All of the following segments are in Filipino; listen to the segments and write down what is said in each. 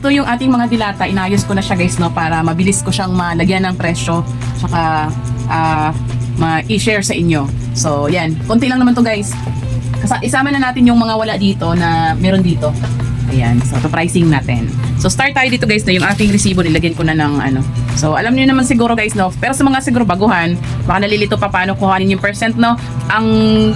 Ito yung ating mga dilata. Inayos ko na siya guys, no, para mabilis ko siyang malagyan ng presyo. Tsaka, ah, ma-i-share sa inyo. So, yan. Konti lang naman to guys. Kasa isama na natin yung mga wala dito na meron dito. Ayan. So, ito pricing natin. So, start tayo dito guys na yung ating resibo. Nilagyan ko na ng ano. So, alam niyo naman siguro guys, no? Pero sa mga siguro baguhan, baka nalilito pa paano kuhanin yung percent, no? Ang,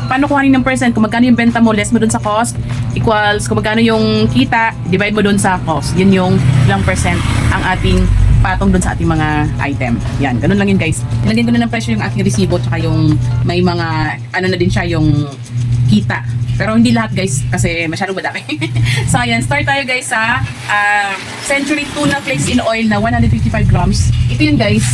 paano kuhanin yung percent? Kung magkano yung benta mo, less mo dun sa cost, equals kung magkano yung kita, divide mo dun sa cost. Yun yung ilang percent ang ating patong dun sa ating mga item. Yan, ganun lang yun guys. Nilagyan ko na ng presyo yung aking resibo tsaka yung may mga, ano na din siya, yung kita. Pero hindi lahat guys kasi masyadong madami. so ayan, start tayo guys sa ah, Century Tuna Flakes in Oil na 155 grams. Ito yun guys.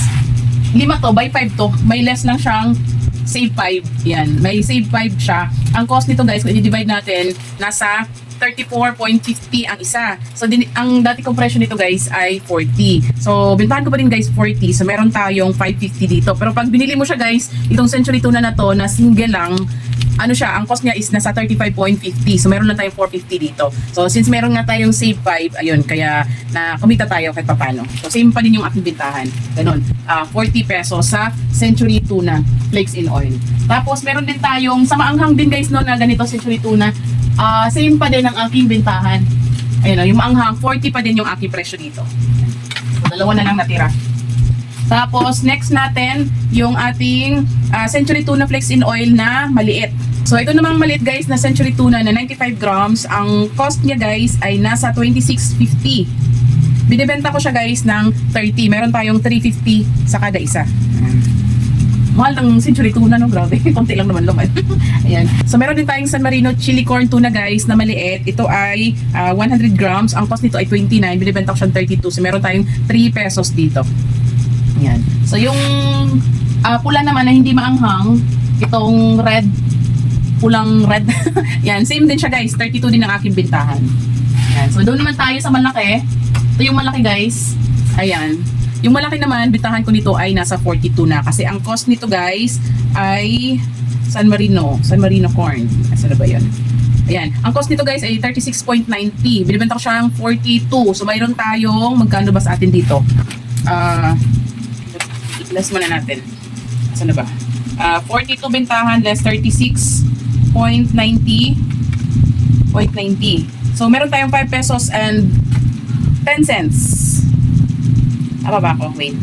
Lima to, by 5 to. May less lang siyang save 5. Yan, may save 5 siya. Ang cost nito guys, kung i-divide natin, nasa 34.50 ang isa. So, din, ang dati kong presyo nito guys ay 40. So, bintahan ko pa din guys 40. So, meron tayong 550 dito. Pero pag binili mo siya guys, itong Century Tuna na to, na single lang, ano siya, ang cost niya is nasa 35.50. So, meron lang tayong 450 dito. So, since meron nga tayong save 5, ayun, kaya na kumita tayo kahit papano. So, same pa din yung aking bintahan. Ganon. Ah, 40 pesos sa Century Tuna Flakes in Oil. Tapos, meron din tayong, sa maanghang din guys, no, na ganito Century Tuna. Ah, same pa din ang aking bintahan. Ayun, yung maanghang, 40 pa din yung aking presyo dito. So, dalawa na lang natira. Tapos, next natin, yung ating ah, Century Tuna Flakes in Oil na maliit. So, ito namang maliit guys na Century Tuna na 95 grams. Ang cost niya guys ay nasa 26.50. Binibenta ko siya guys ng 30. Meron tayong 350 sa kada isa. Mahal ng Century Tuna, no? Grabe. Konti lang naman laman. Ayan. So, meron din tayong San Marino Chili Corn Tuna, guys, na maliit. Ito ay ah, 100 grams. Ang cost nito ay 29. Binibenta ko siyang 32. So, meron tayong 3 pesos dito. Ayan. So, yung ah, pula naman na hindi maanghang, itong red, pulang red. Yan. Same din siya, guys. 32 din ang aking bintahan. Ayan. So, doon naman tayo sa malaki. Ito yung malaki, guys. Ayan. Yung malaki naman, bitahan ko nito ay nasa 42 na. Kasi ang cost nito guys ay San Marino. San Marino corn. Asa na ba yan? Ayan. Ang cost nito guys ay 36.90. Binibenta ko siyang 42. So mayroon tayong, magkano ba sa atin dito? Ah, less muna natin. Asa na ba? Ah, 42 bentahan less 36.90 0.90. So meron tayong 5 pesos and 10 cents. Tama ba ako? Wait.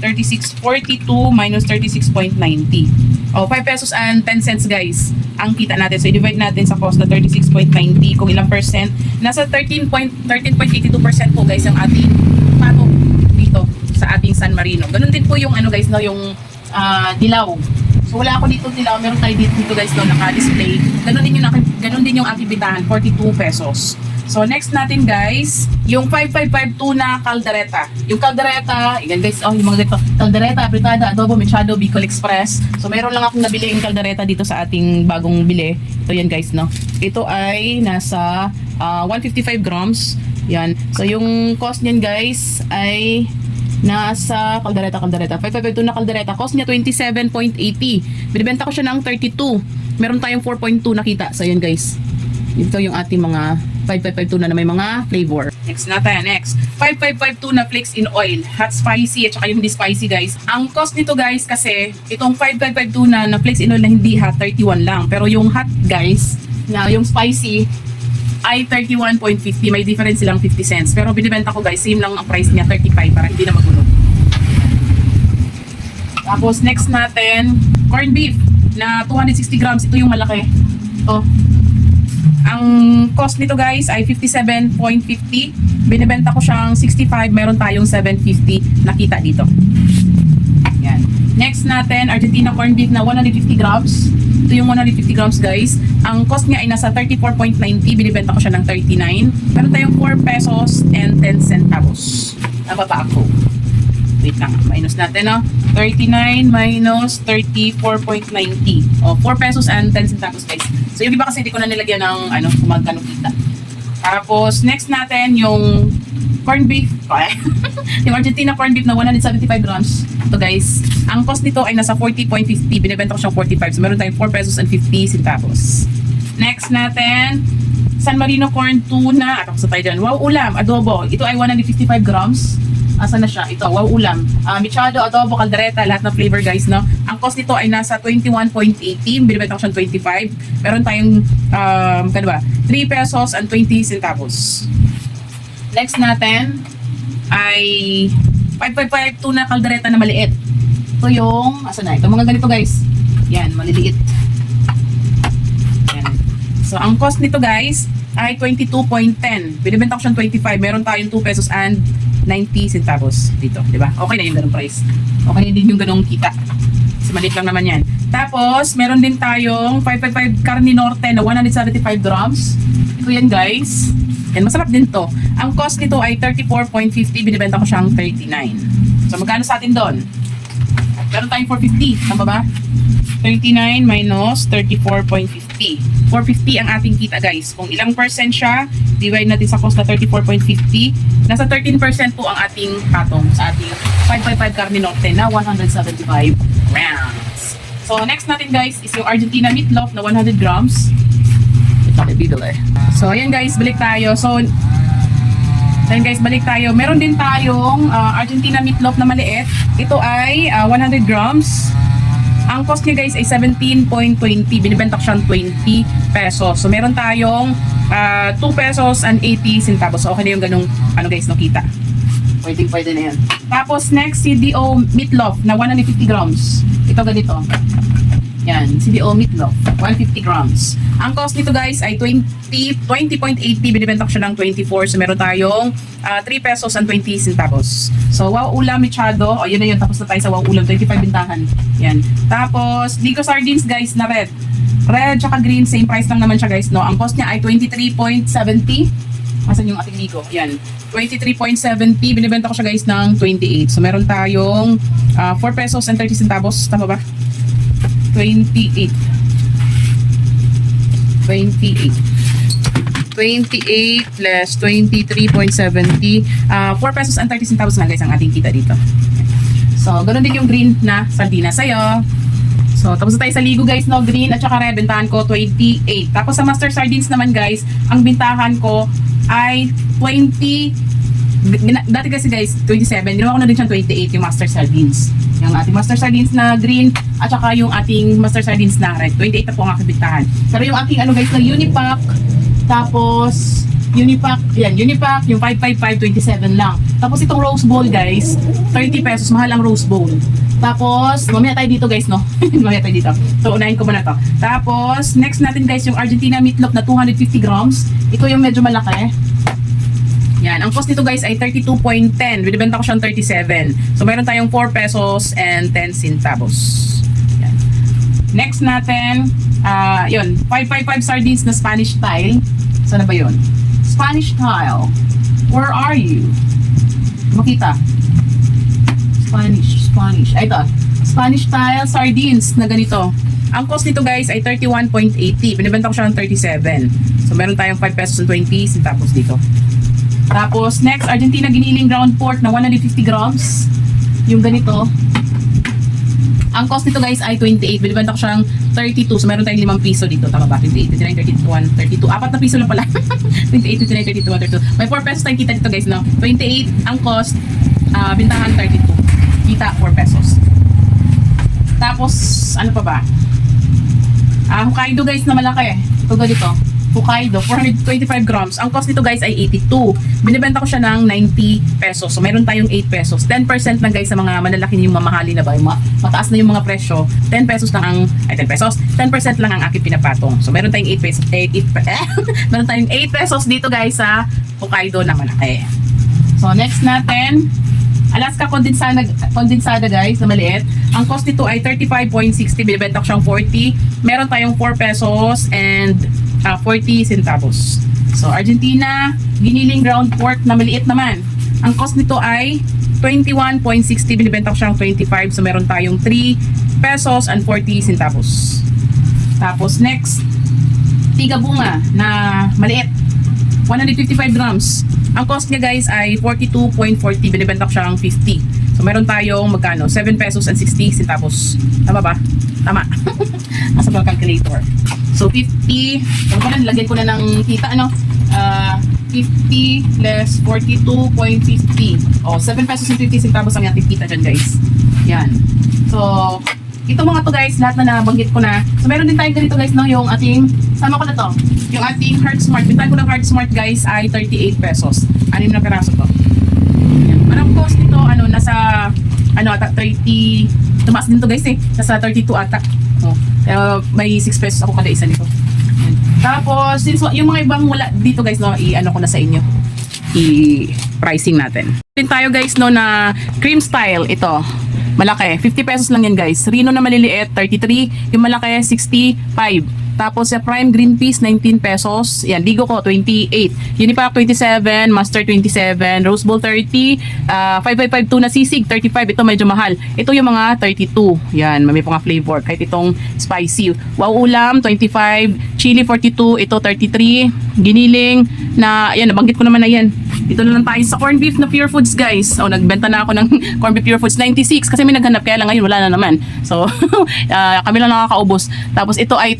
36.42 minus 36.90. Oh, 5 pesos and 10 cents guys. Ang kita natin. So, i-divide natin sa cost na 36.90 kung ilang percent. Nasa 13.13.82% po guys ang ating pato dito sa ating San Marino. Ganun din po yung ano guys, no, yung ah, dilaw. So wala ako dito dilaw, meron tayo dito, dito guys no, naka-display. Ganun din yung ganun din yung aking bitahan, 42 pesos. So next natin guys, yung 5552 na caldereta. Yung caldereta, yan guys, oh yung mga ganito. Caldereta, apritada, adobo, mechado, Bicol Express. So meron lang akong nabili yung caldereta dito sa ating bagong bili. Ito yan guys, no. Ito ay nasa ah, 155 grams. Yan. So yung cost niyan guys ay nasa kaldereta kaldereta. 552 na kaldereta. Cost niya 27.80 binibenta ko siya ng 32 meron tayong 4.2 nakita. So yun guys. Ito yung ating mga 5552 na na may mga flavor. Next natin next. 5552 na flakes in oil. Hot spicy at saka yung hindi spicy guys. Ang cost nito guys kasi itong 5552 na na flakes in oil na hindi hot 31 lang. Pero yung hot guys na yung spicy ay 31.50. May difference silang 50 cents. Pero binibenta ko guys, same lang ang price niya, 35 para hindi na magulo. Tapos next natin, corned beef na 260 grams. Ito yung malaki. Ito. Ang cost nito guys ay 57.50. Binibenta ko siyang 65. Meron tayong 750 nakita dito. Yan. Next natin, Argentina corned beef na 150 grams. Ito yung 150 grams guys. Ang cost niya ay nasa 34.90. Binibenta ko siya ng 39. Meron tayong 4 pesos and 10 centavos. Nababa ako. Wait lang. Minus natin, no? 39 minus 34.90. O, 4 pesos and 10 centavos, guys. So, yung iba kasi hindi ko na nilagyan ng, ano, kung magkano kita. Tapos, next natin, yung corned beef. yung Argentina corned beef na 175 grams. Ito, guys. Ang cost nito ay nasa 40.50. Binibenta ko siyang 45. So, meron tayong 4 pesos and 50 centavos. Next natin, San Marino corn tuna. Tapos na tayo dyan. Wow ulam, adobo. Ito ay 155 grams. Asan na siya? Ito, wow ulam. Ah, michado, adobo, kaldereta, lahat ng flavor guys, no? Ang cost nito ay nasa 21.18. Binibenta ko siyang 25. Meron tayong, um, kano ba? 3 pesos and 20 centavos. Next natin ay 555 tuna kaldereta na maliit. Ito yung, asa na? Ito mga ganito guys. Yan, maliliit. Yan. So, ang cost nito guys ay 22.10. Binibenta ko siyang 25. Meron tayong 2 pesos and 90 centavos dito. di ba? Okay na yung ganong price. Okay na din yung ganong kita. Kasi maliit lang naman yan. Tapos, meron din tayong 555 Carne Norte na 175 grams. Ito yan guys. Yan, masarap din to. Ang cost nito ay 34.50. Binibenta ko siyang 39. So, magkano sa atin doon? Meron tayong 450. Tama ba? 39 minus 34.50. 450 ang ating kita guys. Kung ilang percent siya, divide natin sa cost na 34.50. Nasa 13% po ang ating patong sa ating 555 Carne Norte na 175 grams. So next natin guys is yung Argentina meatloaf na 100 grams. Ito kay bibili. So ayan guys, balik tayo. So Then guys, balik tayo. Meron din tayong ah, Argentina meatloaf na maliit. Ito ay ah, 100 grams. Ang cost niya guys ay 17.20. Binibenta ko siyang 20 pesos. So meron tayong ah, 2 pesos and 80 centavos. So okay na yung ganung ano guys, no kita. Pwede pwede na yan. Tapos next, CDO meatloaf na 150 grams. Ito ganito. Yan, CDO meatloaf, 150 grams. Ang cost nito guys ay 20 20.80. Binibenta ko siya ng 24. So meron tayong ah, 3 pesos and 20 centavos. So wow ulam michado. O yun na yun. Tapos na tayo sa wow ulam. 25 bintahan. Yan. Tapos Ligo sardines guys na red. Red tsaka green. Same price lang naman siya guys. No? Ang cost niya ay 23.70. Asan yung ating ligo? Yan. 23.70. Binibenta ko siya guys ng 28. So meron tayong ah, 4 pesos and 30 centavos. Tama ba? 28. 28. 28 plus 23.70. Ah, 4 pesos and 30 centavos lang guys ang ating kita dito. So, ganun din yung green na sardina sa'yo. So, tapos na tayo sa ligo guys, no? Green at saka red, bintahan ko 28. Tapos sa master sardines naman guys, ang bintahan ko ay 20 Gina- dati kasi guys, 27. Ginawa ko na din siyang 28 yung master sardines. Yung ating master sardines na green at saka yung ating master sardines na red. 28 na po ang aking bintahan. Pero yung ating ano guys na unipack, tapos unipack, yan, unipack, yung 555, 27 lang. Tapos itong rose bowl guys, 30 pesos, mahal ang rose bowl. Tapos, mamaya tayo dito guys, no? mamaya tayo dito. So, unahin ko muna to. Tapos, next natin guys, yung Argentina meatloaf na 250 grams. Ito yung medyo malaki. Yan, ang cost nito guys ay 32.10. Binibenta ko siyang 37. So meron tayong 4 pesos and 10 centavos. Yan. Next natin, ah yun, 555 sardines na Spanish style. Sana ba yun? Spanish style. Where are you? Makita. Spanish, Spanish. Ay, ito. Spanish style sardines na ganito. Ang cost nito guys ay 31.80. Binibenta ko siya ng 37. So meron tayong 5 pesos and 20 centavos dito. Tapos, next, Argentina giniling ground pork na 150 grams. Yung ganito. Ang cost nito guys ay 28. Binibenta ko siyang 32. So, meron tayong 5 piso dito. Tama ba? 28, 29, 31, 32. Apat na piso lang pala. 28, 29, 32, 32. May 4 pesos tayong kita dito guys, no? 28 ang cost. ah bintahan 32. Kita 4 pesos. Tapos, ano pa ba? Ah, Hokkaido guys na malaki. Ito ganito. Hokkaido, 425 grams. Ang cost nito guys ay 82. Binibenta ko siya ng 90 pesos. So meron tayong 8 pesos. 10% lang guys sa mga malalaki yung mamahali na ba. Yung ma- mataas na yung mga presyo. 10 pesos lang ang, ay 10 pesos. 10% lang ang aking pinapatong. So meron tayong 8 pesos. 8, 8, eh, meron tayong 8 pesos dito guys sa Hokkaido na malaki. So next natin, Alaska condensada, condensada guys na maliit. Ang cost nito ay 35.60. Binibenta ko siyang 40. Meron tayong 4 pesos and ah, 40 centavos. So Argentina, giniling ground pork na maliit naman. Ang cost nito ay 21.60. Binibenta ko siyang 25. So meron tayong 3 pesos and 40 centavos. Tapos next, tiga bunga na maliit. 155 grams. Ang cost niya guys ay 42.40. Binibenta ko siya ng 50. So meron tayong magkano? 7 pesos and 60 centavos. Tama ba? Tama. Nasa ba calculator. So 50, ano ko na, lagyan ko na ng kita, ano? Ah, 50 less 42.50. O, 7 pesos and 50 centavos ang ating kita dyan, guys. Yan. So, ito mga to guys, lahat na nabanggit ko na. So, meron din tayong ganito guys, no? Yung ating, sama ko na to. Yung ating Heart Smart. Yung ko ng Heart Smart guys ay 38 pesos. Anim na peraso to. Yan. Parang cost nito, ano, nasa, ano, ata 30, tumaas din to guys eh. Nasa 32 ata. Oh. Pero may 6 pesos ako kada isa nito. Tapos, since yung mga ibang wala dito guys, no, i-ano ko na sa inyo. I-pricing natin. Din tayo guys, no, na cream style. Ito. Malaki. 50 pesos lang yan guys. Rino na maliliit, 33. Yung malaki, 65. Tapos sa prime green peas, 19 pesos. Yan, ligo ko, 28. Unipack, 27. Master, 27. Rose Bowl, 30. Uh, 5552 na sisig, 35. Ito medyo mahal. Ito yung mga 32. Yan, may mga flavor. Kahit itong spicy. Wow ulam, 25. Chili, 42. Ito, 33. Giniling na, yan, nabanggit ko naman na yan. Dito na lang tayo sa corned beef na Pure Foods, guys. O, nagbenta na ako ng corned beef Pure Foods 96 kasi may naghanap kaya lang ngayon wala na naman. So, ah, kami lang nakakaubos. Tapos ito ay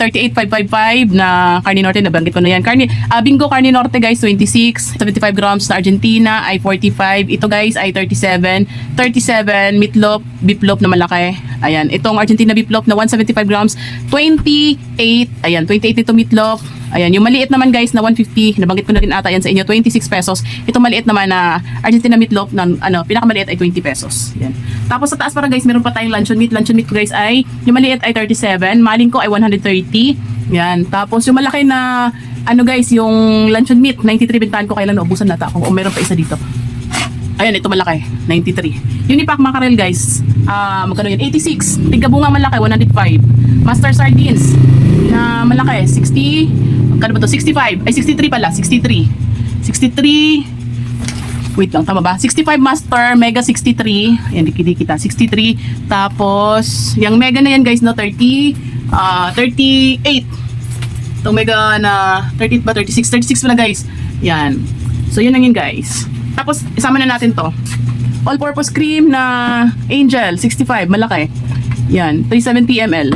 38,555 na Carne Norte, nabanggit ko na yan. Carne, ah, Bingo Carne Norte, guys, 26. 75 grams na Argentina ay 45. Ito, guys, ay 37. 37, meatloaf, beef loaf na malaki. Ayan, itong Argentina beef na 175 grams, 28. Ayan, 28 ito meatloaf. Ayan, yung maliit naman guys na 150, nabanggit ko na rin ata yan sa inyo, 26 pesos. Ito maliit naman na Argentina meatloaf na ano, pinakamaliit ay 20 pesos. Yan. Tapos sa taas para guys, meron pa tayong luncheon meat. Luncheon meat ko guys ay, yung maliit ay 37, maling ko ay 130. Yan. Tapos yung malaki na, ano guys, yung luncheon meat, 93 bintahan ko kailan naubusan nata ako. O meron pa isa dito. Ayan, ito malaki. 93. Unipack mackerel, guys. Ah, magkano yun? 86. Tigabunga malaki, 105. Master sardines na malaki, 60. Magkano ba to? 65. Ay, 63 pala. 63. 63. Wait lang, tama ba? 65 Master, Mega 63. Ayan, dikidi kita. 63. Tapos, yung Mega na yan, guys, no? 30. ah 38. Itong Mega na 38 ba? 36. 36 pala, guys. Yan. So, yun lang yun, guys. Tapos, isama na natin to. All-purpose cream na Angel, 65, malaki. Yan, 370 ml.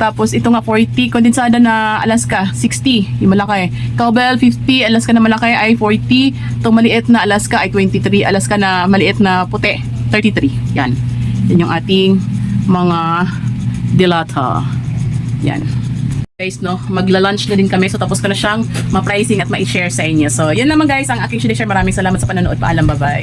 Tapos, ito nga 40, kondensada na Alaska, 60, yung malaki. Cowbell, 50, Alaska na malaki ay 40. Itong maliit na Alaska ay 23. Alaska na maliit na puti, 33. Yan. Yan yung ating mga dilata. Yan guys, no, magla-lunch na din kami. So, tapos ko na siyang ma-pricing at ma-share sa inyo. So, yun naman guys, ang aking share. Maraming salamat sa panonood. Paalam, bye-bye.